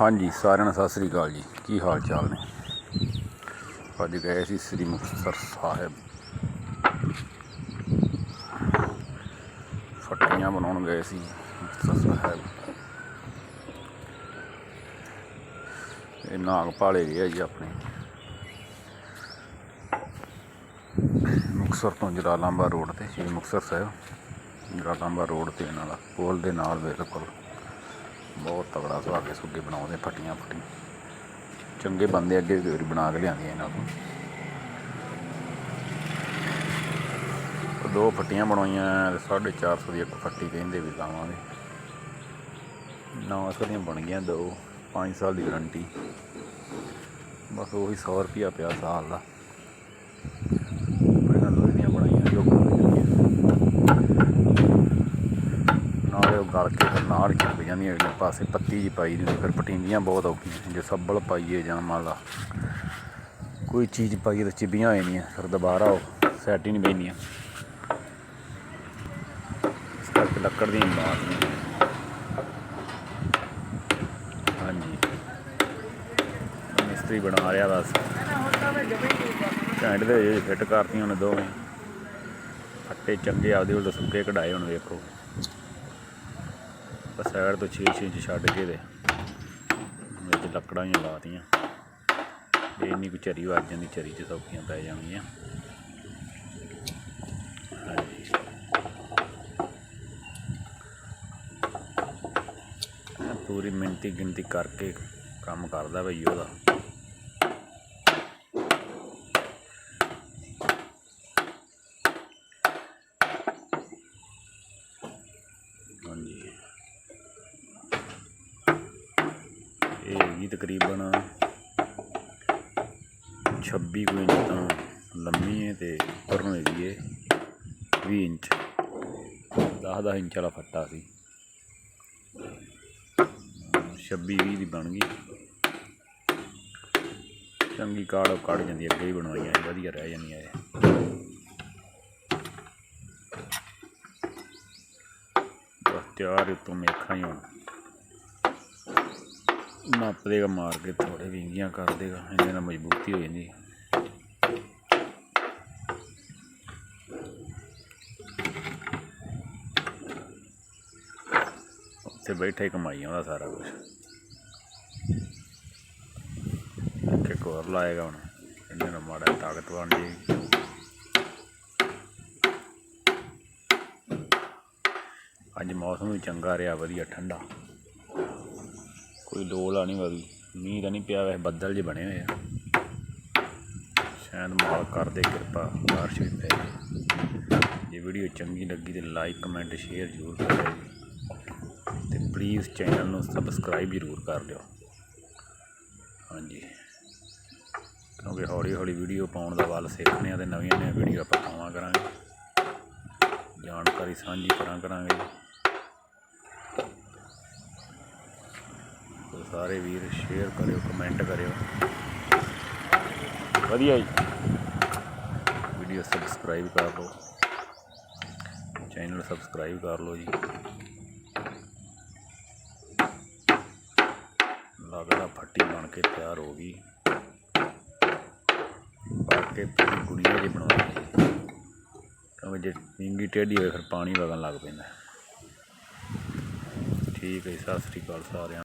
ਹਾਂਜੀ, ਸਾਰਿਆਂ ਨੂੰ ਸਤਿ ਸ੍ਰੀ ਅਕਾਲ ਜੀ। ਕੀ ਹਾਲ ਚਾਲ ਨੇ? ਅੱਜ ਗਏ ਸੀ ਸ੍ਰੀ ਮੁਕਤਸਰ ਸਾਹਿਬ। ਫੱਟੀਆਂ ਬਣਾਉਣ ਗਏ ਸੀ ਮੁਕਤਸਰ ਸਾਹਿਬ। ਇਹ ਨਾਗ ਪਾਲੇ ਗਏ ਜੀ ਆਪਣੇ। ਮੁਕਤਸਰ ਤੋਂ ਜਲਾਲਾਬਾਦ ਰੋਡ ਤੇ, ਸ੍ਰੀ ਮੁਕਤਸਰ ਸਾਹਿਬ। ਜਲਾਲਾਂਬਾ ਰੋਡ ਤੇ ਇਹਨਾਂ ਦਾ ਪੁਲ ਦੇ ਨਾਲ ਬਿਲਕੁਲ ਬਹੁਤ ਤਗੜਾ ਸੁਹਾਗੇ ਸੁੱਗੇ ਬਣਾਉਂਦੇ ਫੱਟੀਆਂ ਫੱਟੀਆਂ। ਚੰਗੇ ਬੰਦੇ ਅੱਗੇ ਵੀ ਬਣਾ ਕੇ ਲਿਆਂਦੀਆਂ ਇਹਨਾਂ ਤੋਂ। ਦੋ ਫੱਟੀਆਂ ਬਣਾਈਆਂ 450 ਦੀ ਇੱਕ ਫੱਟੀ ਕਹਿੰਦੇ ਵੀ ਲਾਵਾਂਗੇ। ਨੌ ਸੌ ਦੀਆਂ ਬਣ ਗਈਆਂ ਦੋ 5 ਸਾਲ ਦੀ ਗਾਰੰਟੀ। ਬਸ ਉਹੀ 100 ਰੁਪਿਆ ਪਿਆ ਸਾਲ ਦਾ। ਪਹਿਲਾਂ ਲੋਹੇ ਦੀਆਂ ਬਣਾਈਆਂ ਜੋ ਨਾਲੇ ਉਹ ਗਲ ਕੇ ਨਾਲ ਹੀ ਜਾਂਦੀਆਂ ਅਗਲੇ ਪਾਸੇ ਪੱਤੀ ਜੀ ਪਾਈ ਦੀ ਫਿਰ ਪਟੀਂਦੀਆਂ ਬਹੁਤ ਔਖੀਆਂ ਜੇ ਸੱਬਲ ਪਾਈਏ ਜਾਂ ਮੰਨ ਲਾ ਕੋਈ ਚੀਜ਼ ਪਾਈਏ ਤਾਂ ਚਿਬੀਆਂ ਹੋ ਜਾਂਦੀਆਂ, ਫਿਰ ਦੁਬਾਰਾ ਉਹ ਸੈਟ ਹੀ ਨਹੀਂ ਬੈਂਦੀਆਂ ਇਸ ਕਰਕੇ ਲੱਕੜ ਦੀ ਹੀ ਹਾਂਜੀ। ਮਿਸਤਰੀ ਬਣਾ ਰਿਹਾ ਬਸ। ਘੈਂਟ ਦੇ ਫਿੱਟ ਕਰਤੀਆਂ ਉਹਨੇ ਦੋਵੇਂ। ਫੱਟੇ ਚੰਗੇ ਆਪਦੇ ਕੋਲ ਸੁੱਕੇ ਕਢਾਏ ਹੁਣ ਵੇਖੋ। ਬਸ ਸਾਈਡ ਤੋਂ 6 ਇੰਚ ਛੱਡ ਕੇ ਦੇ ਵਿੱਚ ਲੱਕੜਾਂ ਹੀ ਲਾਤੀਆਂ। ਇਹ ਇੰਨੀ ਕੁ ਚਰੀ ਵੱਜ ਜਾਂਦੀ ਚਰੀ 'ਚ ਸੌਖੀਆਂ ਪੈ ਜਾਂਦੀਆਂ ਪੂਰੀ ਮਿੰਤੀ ਗਿਣਤੀ ਕਰਕੇ ਕੰਮ ਕਰਦਾ ਬਈ ਉਹਦਾ। ਇਹ ਹੈਗੀ ਤਕਰੀਬਨ 26 ਕੁ ਇੰਚ ਤਾਂ ਲੰਮੀ ਹੈ ਤੇ ਉੱਪਰ ਨੂੰ ਹੈਗੀ ਹੈ 20 ਇੰਚ। 10 10 ਇੰਚ ਵਾਲਾ ਫੱਟਾ ਸੀ। 26 20 ਦੀ ਬਣ ਗਈ। ਚੰਗੀ ਕਾੜ ਕੱਢ ਜਾਂਦੀ ਅੱਗੇ ਹੀ ਬਣਵਾਈਆਂ ਵਧੀਆ ਰਹਿ ਜਾਂਦੀਆਂ ਇਹ। ਤਿਆਰ ਉਤੋਂ ਮੇਖਾਂ ਹੀ ਹੁਣ। ਨੱਪ ਦੇਗਾ, ਮਾਰ ਕੇ ਥੋੜੇ ਵਿੰਗੀਆਂ ਕਰ ਦੇਗਾ, ਇਹਦੇ ਨਾਲ ਮਜ਼ਬੂਤੀ ਹੋ ਜਾਂਦੀ। ਉੱਥੇ ਬੈਠੇ ਕਮਾਈ ਆਉਂਦਾ ਸਾਰਾ ਕੁਝ ਕਿ ਕੋਰ ਲਾਏਗਾ ਹੁਣ ਇਹਨੇ ਨਾਲ ਮਾੜਾ ਜਿਹਾ ਤਾਕਤ ਬਣ ਜਾਏਗੀ ਅੱਜ ਮੌਸਮ ਵੀ ਚੰਗਾ ਰਿਹਾ, ਵਧੀਆ, ਠੰਡਾ। ਕੋਈ ਡੋਲਾ ਨਹੀਂ ਵਗੀ ਮੀਂਹ ਤਾਂ ਨਹੀਂ ਪਿਆ, ਵੈਸੇ ਬੱਦਲ ਜਿਹੇ ਬਣੇ ਹੋਏ ਆ। ਸ਼ਾਇਦ ਮਾਲ ਕਰਦੇ ਕਿਰਪਾ ਬਾਰਿਸ਼ ਵੀ ਪੈ ਜਾਏ ਜੇ ਵੀਡੀਓ ਚੰਗੀ ਲੱਗੀ ਤੇ ਲਾਈਕ, ਕਮੈਂਟ, ਸ਼ੇਅਰ ਜ਼ਰੂਰ ਕਰਿਓ। ਤੇ ਪਲੀਜ਼ ਚੈਨਲ ਨੂੰ ਸਬਸਕ੍ਰਾਈਬ ਜ਼ਰੂਰ ਕਰ ਲਿਓ ਹਾਂਜੀ। ਕਿਉਂਕਿ ਹੌਲੀ ਹੌਲੀ ਵੀਡੀਓ ਪਾਉਣ ਦਾ ਵੱਲ ਸਿੱਖਦੇ ਆ ਤੇ ਨਵੀਆਂ ਨਵੀਆਂ ਵੀਡੀਓ ਆਪਾਂ ਪਾਵਾਂ ਕਰਾਂਗੇ। ਜਾਣਕਾਰੀ ਸਾਂਝੀ ਕਰਾਂ ਕਰਾਂਗੇ। ਸਾਰੇ ਵੀਰ ਸ਼ੇਅਰ ਕਰਿਓ ਕਮੈਂਟ ਕਰਿਓ। ਵਧੀਆ ਜੀ। ਵੀਡੀਓ ਸਬਸਕ੍ਰਾਈਬ ਕਰ ਲਓ। ਚੈਨਲ ਸਬਸਕ੍ਰਾਈਬ ਕਰ ਲਓ ਜੀ। ਲੱਗਦਾ ਫੱਟੀ ਬਣ ਕੇ ਤਿਆਰ ਹੋ ਗਈ। ਬਾਕੀ ਪੂਰੀ ਗੁੜੀਆ ਜੀ ਬਣਾਉਣੀ ਹੈ। ਕਿਉਂਕਿ ਜੇ ਵਿੰਗੀ ਟੇਢੀ ਹੋਵੇ ਫਿਰ ਪਾਣੀ ਵਗਣ ਲੱਗ ਪੈਂਦਾ। ਠੀਕ ਹੈ ਜੀ, ਸਤਿ ਸ੍ਰੀ ਅਕਾਲ ਸਾਰਿਆਂ